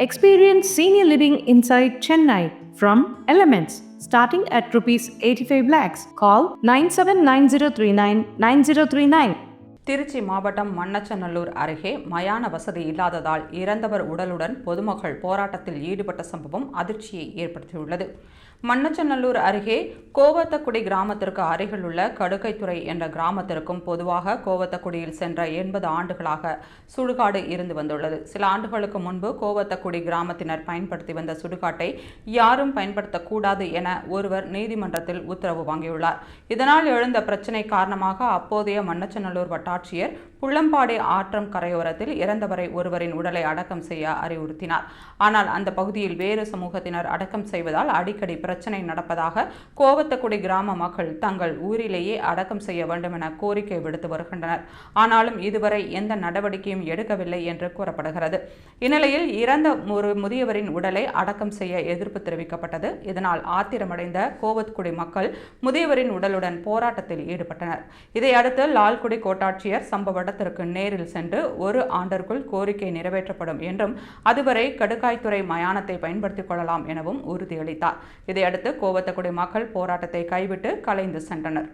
Experience senior living inside Chennai from Elements starting at rupees 85 lakhs. Call 979039 9039. Trichy மாவட்டம் மண்ணச்சநல்லூர் அருகே மயான வசதி இல்லாததால் இறந்தவர் உடலுடன் பொதுமக்கள் போராட்டத்தில் ஈடுபட்ட சம்பவம் அதிர்ச்சியை ஏற்படுத்தியுள்ளது. மண்ணச்சநல்லூர் அருகே கோவத்தக்குடி கிராமத்திற்கு அருகிலுள்ள கடுக்கைத்துறை என்ற கிராமத்திற்கும் பொதுவாக கோவத்தக்குடியில் சென்ற எண்பது ஆண்டுகளாக சுடுகாடு இருந்து வந்துள்ளது. சில ஆண்டுகளுக்கு முன்பு கோவத்தக்குடி கிராமத்தினர் பயன்படுத்தி வந்த சுடுகாட்டை யாரும் பயன்படுத்தக்கூடாது என ஒருவர் நீதிமன்றத்தில் உத்தரவு வாங்கியுள்ளார். இதனால் எழுந்த பிரச்சினை காரணமாக அப்போதைய மண்ணச்சநல்லூர் வட்டாட்சியர் புள்ளம்பாடி ஆற்றம் கரையோரத்தில் இறந்தவரை ஒருவரின் உடலை அடக்கம் செய்ய அறிவுறுத்தினார். ஆனால் அந்த பகுதியில் வேறு சமூகத்தினர் அடக்கம் செய்வதால் அடிக்கடி பிரச்சனை நடப்பதாக கோவத்தக்குடி கிராம மக்கள் தங்கள் ஊரிலேயே அடக்கம் செய்ய வேண்டும் என கோரிக்கை விடுத்து வருகின்றனர். ஆனாலும் இதுவரை எந்த நடவடிக்கையும் எடுக்கவில்லை என்று கூறப்படுகிறது. இந்நிலையில் இறந்த ஒரு முதியவரின் உடலை அடக்கம் செய்ய எதிர்ப்பு தெரிவிக்கப்பட்டது. இதனால் ஆத்திரமடைந்த கோவத்குடி மக்கள் முதியவரின் உடலுடன் போராட்டத்தில் ஈடுபட்டனர். இதையடுத்து லால்குடி கோட்டாட்சியர் சம்பவ இடத்திற்கு நேரில் சென்று ஒரு ஆண்டிற்குள் கோரிக்கை நிறைவேற்றப்படும் என்றும் அதுவரை கடுக்காய்த்துறை மயானத்தை பயன்படுத்திக் கொள்ளலாம் எனவும் உறுதியளித்தார். இதையடுத்து கோவத்தக்குடி மக்கள் போராட்டத்தை கைவிட்டு கலைந்து சென்றனர்.